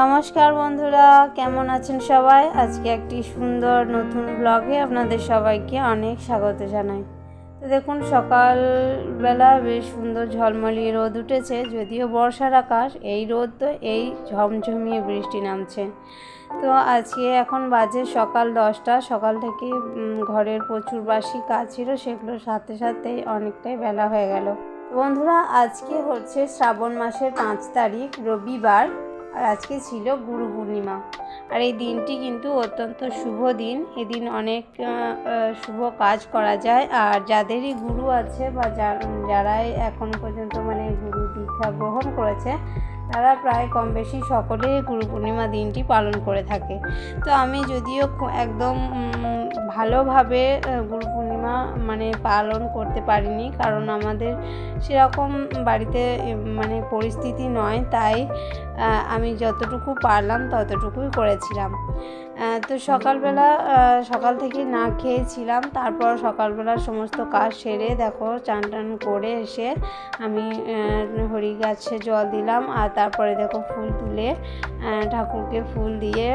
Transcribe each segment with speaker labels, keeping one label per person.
Speaker 1: নমস্কার বন্ধুরা, কেমন আছেন সবাই? আজকে একটি সুন্দর নতুন ব্লগে আপনাদের সবাইকে অনেক স্বাগত জানাই। তো দেখুন, সকালবেলা বেশ সুন্দর ঝলমলিয়ে রোদ উঠেছে, যদিও বর্ষার আকাশ, এই রোদ তো এই ঝমঝমিয়ে বৃষ্টি নামছে। তো আজকে এখন বাজে সকাল দশটা, সকাল থেকে ঘরের প্রচুর বাসি কাজ ছিল সেগুলোর সাথে সাথেই অনেকটাই বেলা হয়ে গেল। বন্ধুরা, আজকে হচ্ছে শ্রাবণ মাসের পাঁচ তারিখ, রবিবার। আর আজকে ছিল গুরু পূর্ণিমা। আর এই দিনটি কিন্তু অত্যন্ত শুভ দিন। এদিন অনেক শুভ কাজ করা যায়। আর যাদেরই গুরু আছে বা যারাই এখন পর্যন্ত মানে গুরু দীক্ষা গ্রহণ করেছে, তারা প্রায় কম বেশি সকলে গুরু পূর্ণিমা দিনটি পালন করে থাকে। তো আমি যদিও একদম ভালোভাবে গুরু পূর্ণিমা মানে পালন করতে পারিনি। কারণ আমাদের সেরকম বাড়িতে মানে পরিস্থিতি নয়। তাই আমি যতটুকু পারলাম ততটুকুই করেছিলাম। তো সকালবেলা সকাল থেকে না খেয়েছিলাম, তারপর সকালবেলা সমস্ত কাজ সেরে দেখো চান টান করে এসে আমি হরি গাছে জল দিলাম, আর তারপরে দেখো ফুল তুলে ঠাকুরকে ফুল দিয়ে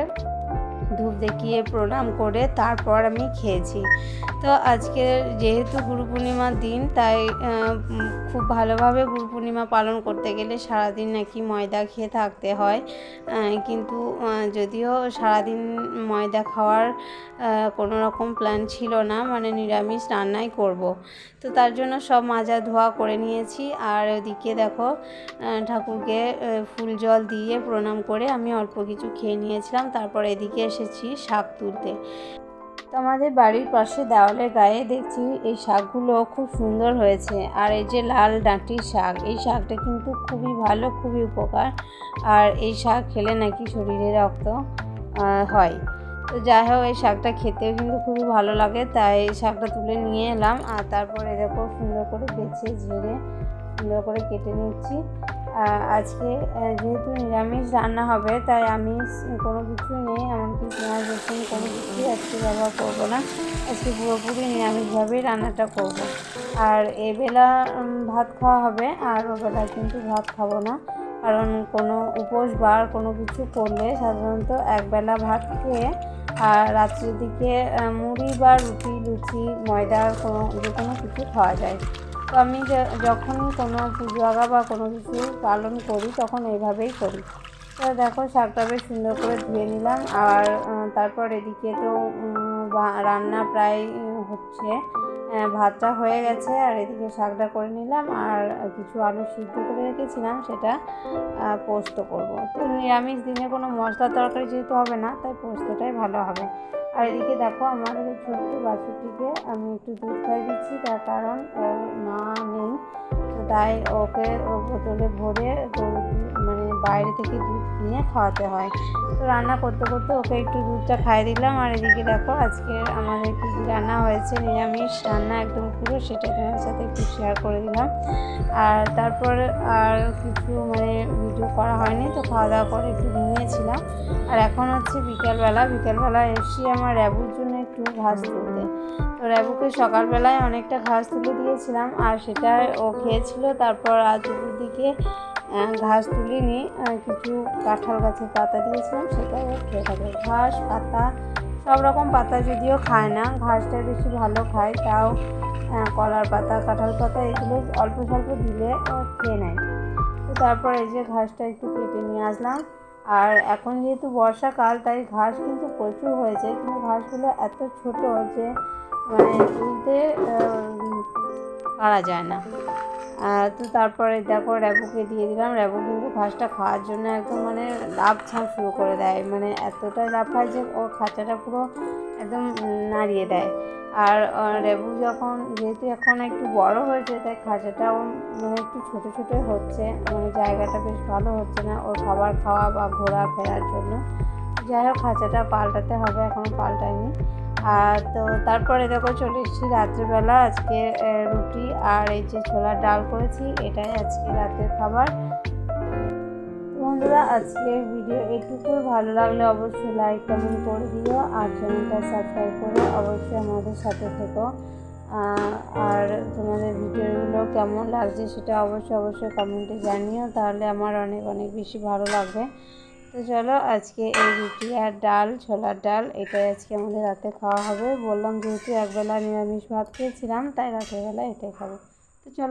Speaker 1: ধূপ দেখিয়ে প্রণাম করে তারপর আমি খেয়েছি। তো আজকে যেহেতু গুরু পূর্ণিমার দিন, তাই খুব ভালোভাবে গুরু পূর্ণিমা পালন করতে গেলে সারাদিন নাকি ময়দা খেয়ে থাকতে হয়। কিন্তু যদিও সারাদিন ময়দা খাওয়ার কোনো রকম প্ল্যান ছিল না মানে নিরামিষ রান্নাই করব। তো তার জন্য সব মাজা ধোয়া করে নিয়েছি। আর ওদিকে দেখো ঠাকুরকে ফুল জল দিয়ে প্রণাম করে আমি অল্প কিছু খেয়ে নিয়েছিলাম। তারপর এদিকে এসেছি শাক তুলতে। তো আমাদের বাড়ির পাশে দেওয়ালের গায়ে দেখছি এই শাকগুলো খুব সুন্দর হয়েছে। আর এই যে লাল ডাঁটির শাক, এই শাকটা কিন্তু খুবই ভালো, খুবই উপকার। আর এই শাক খেলে নাকি শরীরে রক্ত হয়। তো যাই হোক, এই শাকটা খেতেও কিন্তু খুবই ভালো লাগে। তাই এই শাকটা তুলে নিয়ে এলাম। আর তারপরে দেখো সুন্দর করে বেছে ঝেড়ে সুন্দর করে কেটে নিচ্ছি। আজকে যেহেতু নিরামিষ রান্না হবে, তাই আমি কোনো কিছু নেই, এমনকি পেঁয়াজ, রসুন কোনো কিছুই আজকে ব্যবহার করব না। আজকে পুরোপুরি নিরামিষভাবেই রান্নাটা করব। আর এবেলা ভাত খাওয়া হবে, আর ওবেলা কিন্তু ভাত খাব না। কারণ কোনো উপোস বা আর কোনো কিছু করলে সাধারণত একবেলা ভাত খেয়ে, আর রাত্রের দিকে মুড়ি বা রুটি, লুচি ময়দার কোনো যে কোনো কিছু খাওয়া যায়। তো আমি যখন কোনো পুজো আগা বা কোনো কিছু পালন করি, তখন এইভাবেই করি। তো দেখো, শাকটা বেশ সুন্দর করে ধুয়ে নিলাম। আর তারপর এদিকে তো রান্না প্রায় হচ্ছে। ভাতটা হয়ে গেছে, আর এদিকে শাকটা করে নিলাম। আর কিছু আলু সিদ্ধ করে রেখেছিলাম, সেটা পোস্ত করব। তো নিরামিষ দিনে কোনো মশলা তরকারি যেহেতু হবে না, তাই পোস্তটাই ভালো হবে। আর এদিকে দেখো আমাদের এই ছোট্ট বাছুরটিকে আমি একটু দুধ খাই দিচ্ছি, তার কারণ ওর মা নেই। তো তাই ওকে ও বোতলে ভরে মানে বাইরে থেকে দুধ কিনে খাওয়াতে হয়। তো রান্না করতে করতে ওকে একটু দুধটা খাইয়ে দিলাম। আর এদিকে দেখো, আজকে আমাদের কী রান্না হয়েছে, নিরামিষ রান্না একদম পুরো সেটা তোমার সাথে একটু শেয়ার করে দিলাম। আর তারপর আর কিছু মানে ভিডিও করা হয়নি, তো খাওয়া দাওয়া করে একটু ঘুমিয়েছিলাম। আর এখন হচ্ছে বিকেলবেলা বিকেলবেলা এসছি আমার র্যাবুর জন্য একটু ঘাস তুলতে। তো র্যাবুকে সকালবেলায় অনেকটা ঘাস তুলে দিয়েছিলাম, আর সেটা ও খেয়েছিল। তারপর আজ দুপুর দিকে ঘাস তুলিনি আহ, কিছু কাঁঠাল গাছের পাতা দিয়েছিলাম সেটাও ও খেয়ে থাকে। ঘাস পাতা সব রকম পাতা যদিও খায় না ঘাসটা বেশি ভালো খায় তাও কলার পাতা কাঁঠাল পাতা এগুলো অল্প স্বল্প দিলে খেয়ে নেয়। তো তারপর এই যে ঘাসটা একটু কেটে নিয়ে আসলাম। আর এখন যেহেতু বর্ষাকাল তাই ঘাস কিন্তু প্রচুর হয়েছে। কিন্তু ঘাসগুলো এত ছোট যে মানে তুলতে পারা যায় না। তো তারপরে দেখো র্যাবুকে দিয়ে দিলাম। র্যাবু কিন্তু ঘাসটা খাওয়ার জন্য একদম মানে লাভ ছাপ শুরু করে দেয়। মানে এতটাই লাফায় যে ওর খাঁচাটা পুরো একদম নাড়িয়ে দেয়। আর রেবু যখন, যেহেতু এখন একটু বড় হয়েছে, তাই খাঁচাটাও মানে একটু ছোট ছোট হচ্ছে। মানে জায়গাটা বেশ ভালো হচ্ছে না ওর খাবার খাওয়া বা ঘোরা ফেরার জন্য। যাই হোক, খাঁচাটা পাল্টাতে হবে এখনও পাল্টায়নি। তো তারপরে দেখো চলে এসেছি রাত্রিবেলা আজকে রুটি আর এই যে ছোলার ডাল করেছি, এটাই আজকে রাতের খাবার। বন্ধুরা, আজকের ভিডিও এটুকু ভালো লাগলে অবশ্যই লাইক কমেন্ট করে দিও আর চ্যানেলটা সাবস্ক্রাইব করে অবশ্যই আমাদের সাথে থেকো। আর তোমাদের ভিডিওগুলো কেমন লাগছে সেটা অবশ্যই অবশ্যই কমেন্টে জানিও, তাহলে আমার অনেক অনেক বেশি ভালো লাগবে। তো চলো আজকে এই রুটি আর ডাল, ছোলার ডাল, এটাই আজকে আমাদের রাতে খাওয়া হবে। বললাম যেহেতু একবেলা নিরামিষ ভাত খেয়েছিলাম, তাই রাতের বেলা এটাই খাব। তো চলো